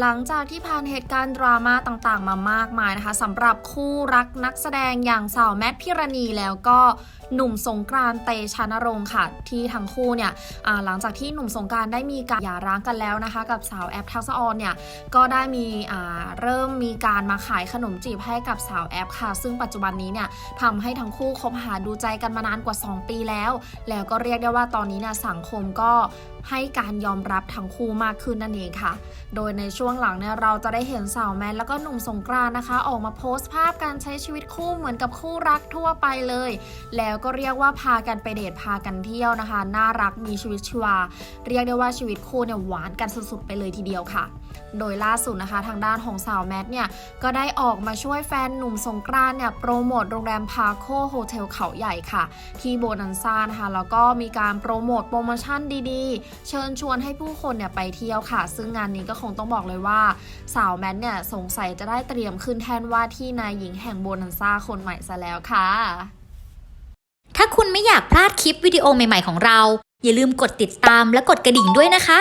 หลังจากที่ผ่านเหตุการณ์ดราม่าต่างๆ มามากมายนะคะสำหรับคู่รักนักแสดงอย่างสาวแมทพิรณีแล้วก็ หนุ่มสงกรานต์เตชะนรงค์ค่ะ ที่ทั้งคู่เนี่ยหลังจากที่หนุ่มสงกรานต์ได้มีการหย่าร้างกันแล้วนะคะ กับสาวแอปทักษออนเนี่ยก็ได้มีเริ่มมีการมาขายขนมจีบให้กับสาวแอปค่ะ ซึ่งปัจจุบันนี้เนี่ยทำให้ทั้งคู่คบหาดูใจกันมานานกว่า 2 ปีแล้ว แล้วก็เรียกได้ว่าตอนนี้เนี่ยสังคมก็ให้การยอมรับทั้งคู่มากขึ้นนั่นเองค่ะ โดยในช่วงหลังเนี่ยเราจะได้เห็นสาวแมนแล้วก็หนุ่มสงกรานต์นะคะ ออกมาโพสต์ภาพการใช้ชีวิตคู่เหมือนกับคู่รักทั่วไปเลย แล้วก็เรียกว่าพากันไปเดทพากันเที่ยวนะคะ น่ารักมีชีวิตชีวา เรียกได้ว่าชีวิตคู่เนี่ยหวานกันสุดๆไปเลยทีเดียวค่ะ โดยล่าสุดนะคะ ทางด้านของสาวแมทเนี่ยก็ได้ออกมาช่วยแฟนหนุ่มสงกรานเนี่ยโปรโมทโรงแรมพาโคโฮเทลเขาใหญ่ค่ะ ที่โบนันซ่านะคะแล้วก็มีการโปรโมทโปรโมชั่นดีๆ เชิญชวนให้ผู้คนเนี่ยไปเที่ยวค่ะ ซึ่งงานนี้ก็คงต้องบอกเลยว่า สาวแมทเนี่ยสงสัยจะได้เตรียมขึ้นแทนว่าที่นายหญิงแห่งโบนันซ่าคนใหม่ซะแล้วค่ะ ถ้าคุณไม่อยากพลาดคลิปวิดีโอใหม่ๆของเรา อย่าลืมกดติดตามและกดกระดิ่งด้วยนะคะ